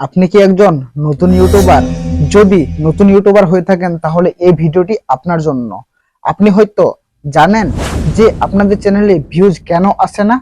আপনি কি একজন নতুন ইউটিউবার যদি নতুন ইউটিউবার হয়ে থাকেন, তাহলে এই ভিডিওটি আপনার জন্য। আপনি হয়তো জানেন যে আপনাদের চ্যানেলে ভিউজ কেন আসে না?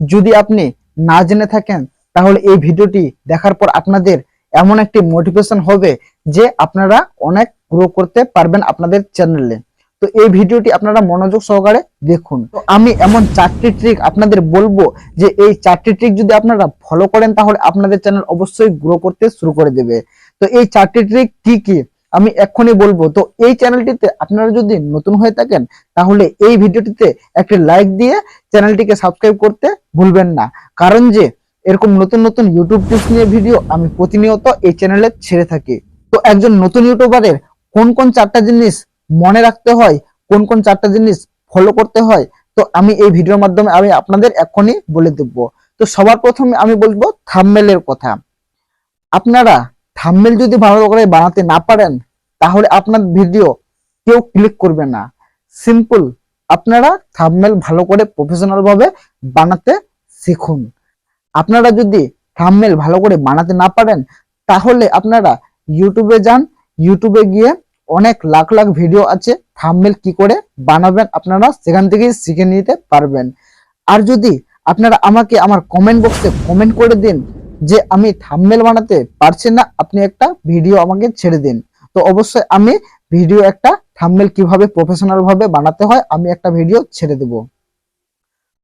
যদি আপনি না জেনে থাকেন, তাহলে এই ভিডিওটি দেখার পর আপনাদের এমন একটি মোটিভেশন হবে যে আপনারা অনেক গ্রো করতে পারবেন আপনাদের চ্যানেলে তো এই ভিডিওটি আপনারা মনোযোগ সহকারে দেখুন। তো আমি এমন চারটি ট্রিক আপনাদের বলব যে এই চারটি ট্রিক যদি আপনারা ফলো করেন, তাহলে আপনাদের চ্যানেল অবশ্যই গ্রো করতে শুরু করে দেবে। তো এই চারটি ট্রিক কি কি? আমি এক্ষুনি বলব। তো এই চ্যানেলটিতে আপনারা যদি নতুন হয়ে থাকেন, তাহলে এই ভিডিওটিতে একটি লাইক দিয়ে চ্যানেলটিকে সাবস্ক্রাইব করতে ভুলবেন না। কারণ যে, এরকম নতুন নতুন ইউটিউব টিপস নিয়ে ভিডিও আমি প্রতিনিয়ত এই চ্যানেলে ছেড়ে থাকি। তো একজন নতুন ইউটিউবারের কোন কোন চারটা জিনিস মনে রাখতে হয় কোন কোন চারটা জিনিস ফলো করতে হয়, তো আমি এই ভিডিওর মাধ্যমে আমি আপনাদের এখনই বলে দেব। তো সবার প্রথমে আমি বলব থাম্বনেলের কথা। আপনারা থাম্বনেল যদি ভালো করে বানাতে না পারেন, তাহলে আপনার ভিডিও কেউ ক্লিক করবে না। সিম্পল আপনারা থাম্বনেল ভালো করে প্রফেশনাল ভাবে বানাতে শিখুন। আপনারা যদি থাম্বনেল ভালো করে বানাতে না পারেন, তাহলে আপনারা ইউটিউবে যান ইউটিউবে গিয়ে অনেক লাখ লাখ ভিডিও আছে। থামমেল কি করে বানাবেন আপনারা সেখান থেকেই শিখে নিতে পারবেন। আর যদি আপনারা আমাকে আমার কমেন্ট বক্সে কমেন্ট করে দিন যে আমি থামমেল বানাতে পারছি না, আপনি একটা ভিডিও আমাকে ছেড়ে দিন। তো অবশ্যই আমি ভিডিও একটা থাম্বনেল কীভাবে প্রফেশনাল ভাবে বানাতে হয়, আমি একটা ভিডিও ছেড়ে দেব।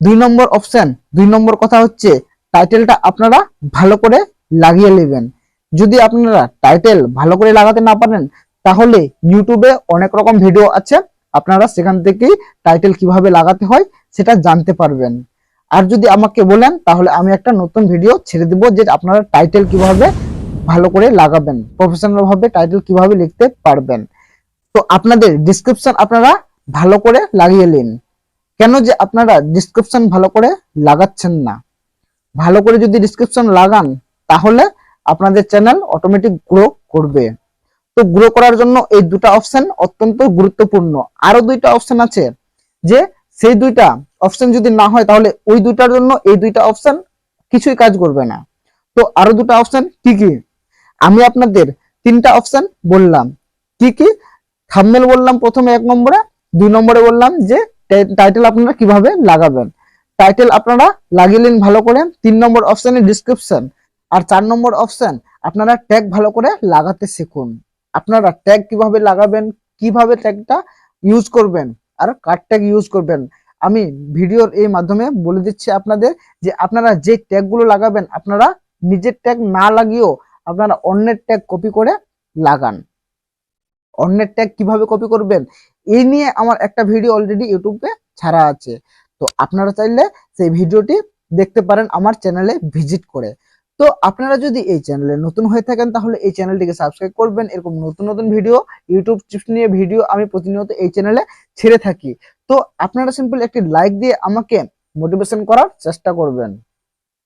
দুই নম্বর অপশন দুই নম্বর কথা হচ্ছে টাইটেলটা আপনারা ভালো করে লাগিয়ে নেবেন। যদি আপনারা টাইটেল ভালো করে লাগাতে না পারেন তাহলে ইউটিউবে অনেক রকম ভিডিও আছে। আপনারা সেখান থেকেই টাইটেল কীভাবে লাগাতে হয় সেটা জানতে পারবেন। আর যদি আমাকে বলেন, তাহলে আমি একটা নতুন ভিডিও ছেড়ে দেবো যে আপনারা টাইটেল কীভাবে ভালো করে লাগাবেন প্রফেশনাল ভাবে টাইটেল কীভাবে লিখতে পারবেন। তো আপনাদের ডিসক্রিপশন আপনারা ভালো করে লাগিয়ে নিন। কেন যে আপনারা ডিসক্রিপশন ভালো করে লাগাচ্ছেন না? ভালো করে যদি ডিসক্রিপশন লাগান, তাহলে আপনাদের চ্যানেল অটোমেটিক গ্রো করবে। তো গ্রো করার জন্য এই দুটো অপশন অত্যন্ত গুরুত্বপূর্ণ। আরও দুইটা অপশন আছে যে, সেই দুইটা অপশন যদি না হয়, তাহলে ওই দুইটার জন্য এই দুইটা অপশন কিছুই কাজ করবে না। তো আরও দুটো অপশন কি কি? আমি আপনাদের তিনটা অপশন বললাম। কি কি? থাম্বনেল বললাম প্রথমে এক নম্বরে, দুই নম্বরে বললাম যে টাইটেল আপনারা কীভাবে লাগাবেন। টাইটেল আপনারা লাগিয়ে নিন ভালো করে, তিন নম্বর অপশনে ডিসক্রিপশন আর চার নম্বর অপশন আপনারা ট্যাগ ভালো করে লাগাতে শিখুন। আপনারা ট্যাগ কীভাবে লাগাবেন, কীভাবে ট্যাগটা ইউজ করবেন, আর কার ট্যাগ ইউজ করবেন, আমি ভিডিওর এই মাধ্যমে বলে দিচ্ছি আপনাদের যে আপনারা যে ট্যাগগুলো লাগাবেন, আপনারা নিজের ট্যাগ না লাগিয়েও আপনারা অন্যের ট্যাগ কপি করে লাগান। অন্যের ট্যাগ কীভাবে কপি করবেন, এই নিয়ে আমার একটা ভিডিও অলরেডি ইউটিউবে ছাড়া আছে। তো আপনারা চাইলে সেই ভিডিওটি দেখতে পারেন আমার চ্যানেলে ভিজিট করে। তো আপনারা যদি এই চ্যানেলে নতুন হয়ে থাকেন, তাহলে এই চ্যানেলটিকে সাবস্ক্রাইব করবেন। এরকম নতুন নতুন ভিডিও ইউটিউব টিপস নিয়ে ভিডিও আমি প্রতিনিয়ত এই চ্যানেলে ছেড়ে থাকি। তো আপনারা সিম্পল একটি লাইক দিয়ে আমাকে মোটিভেশন করার চেষ্টা করবেন।